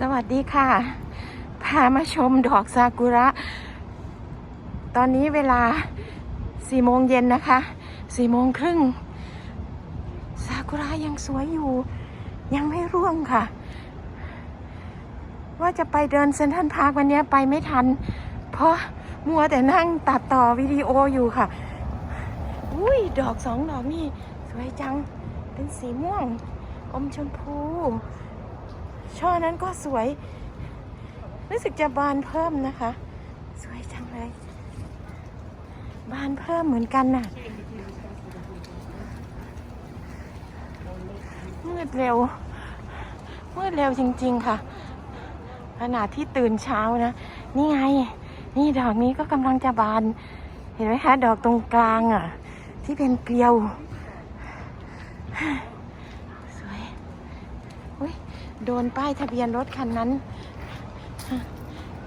สวัสดีค่ะ พามาชมดอกซากุระ ตอนนี้เวลา4โมงเย็นนะคะ4โมงครึ่งซากุระยังสวยอยู่ ยังไม่ร่วงค่ะ ว่าจะไปเดินเซ็นทรัลพาร์ควันนี้ไปไม่ทัน เพราะมัวแต่นั่งตัดต่อวิดีโออยู่ค่ะ อุ้ยดอกสองดอกนี่ สวยจัง เป็นสีม่วง อมชมพู ช่อนั้นก็สวย รู้สึกจะบานเพิ่มนะคะ สวยจังเลย บานเพิ่มเหมือนกันน่ะ มืดเร็ว มืดเร็วจริง ๆ ค่ะขณะที่ตื่นเช้านะ นี่ไง นี่ดอกนี้ก็กำลังจะบาน เห็นไหมคะ ดอกตรงกลางอะ ที่เป็นเกลียว สวย อุ้ย โดนป้ายทะเบียนรถคันนั้น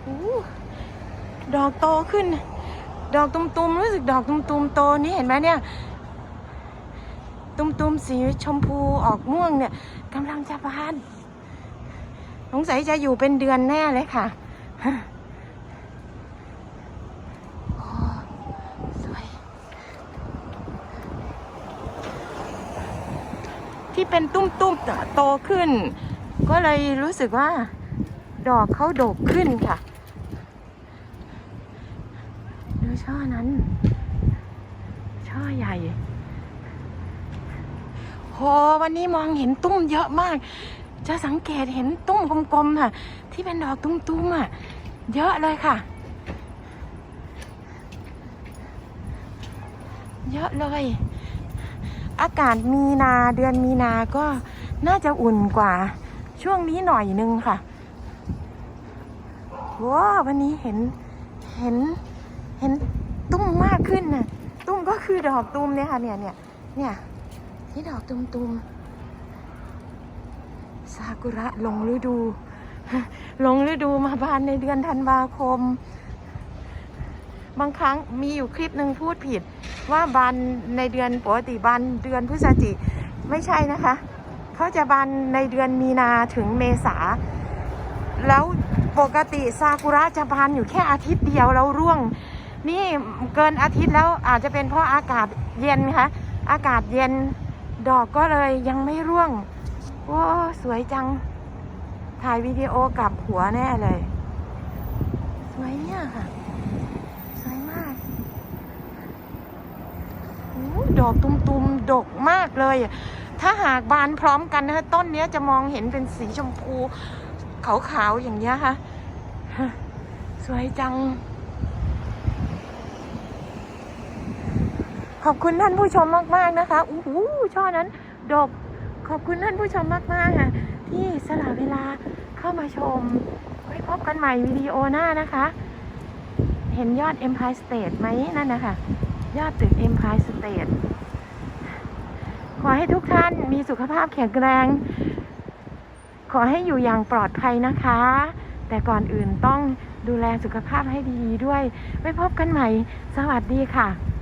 อดอกโตขึ้น ดอกตุมๆ รู้สึกดอกตุมๆ โตนี่เห็นไหมเนี่ย ตุมๆ สีชมพูออกม่วงเนี่ยกำลังจะบาน สงสัยจะอยู่เป็นเดือนแน่เลยค่ะสวยที่เป็นตุ้มๆโตขึ้น ก็เลยรู้สึกว่าดอกเขาโดกขึ้นค่ะ ดูช่อนั้น ช่อใหญ่โหวันนี้มองเห็นตุ้มเยอะมาก จะสังเกตเห็นตุ้มกลมๆค่ะ ที่เป็นดอกตุ้มๆอะ เยอะเลยค่ะ เยอะเลย อากาศมีนาเดือนมีนาก็น่าจะอุ่นกว่า ช่วงนี้หน่อยนึงค่ะว้าวันนี้เห็นเห็นเห็นตุ้มมากขึ้นน่ะตุ้มก็คือดอกตุ้มเนี่ยค่ะเนี่ยเนี่ยเนี่ยที่ดอกตุ้มตุ้มซากุระลงฤดู ลงฤดูมาบานในเดือนธันวาคม บางครั้งมีอยู่คลิปหนึ่งพูดผิด ว่าบานในเดือนปกติบานเดือนพฤศจิไม่ใช่นะคะ เขาจะบานในเดือนมีนาถึงเมษา แล้วปกติซากุระจะบานอยู่แค่อาทิตย์เดียวแล้วร่วง นี่เกินอาทิตย์แล้วอาจจะเป็นเพราะอากาศเย็นคะอากาศเย็นดอกก็เลยยังไม่ร่วงว้าสวยจัง ถ่ายวิดีโอกลับหัวแน่เลย สวยเนี่ยค่ะ สวยมากอดอกตุมๆ ดกมากเลย ถ้าหากบานพร้อมกันนะคะต้นเนี้ยจะมองเห็นเป็นสีชมพูขาวๆอย่างเงี้ยค่ะ สวยจัง ขอบคุณท่านผู้ชมมากๆนะคะอู้หูช่อนั้น ดก ขอบคุณท่านผู้ชมมากๆค่ะ ที่สละเวลาเข้ามาชม ไว้พบกันใหม่วิดีโอหน้านะคะ เห็นยอด Empire State ไหมนั่นนะคะ ยอดตึก Empire State อให้ทุกท่านมีสุขภาพแข็งแรง ขอให้อยู่อย่างปลอดภัยนะคะ แต่ก่อนอื่นต้องดูแลสุขภาพให้ดีๆด้วย ไว้พบกันใหม่ สวัสดีค่ะ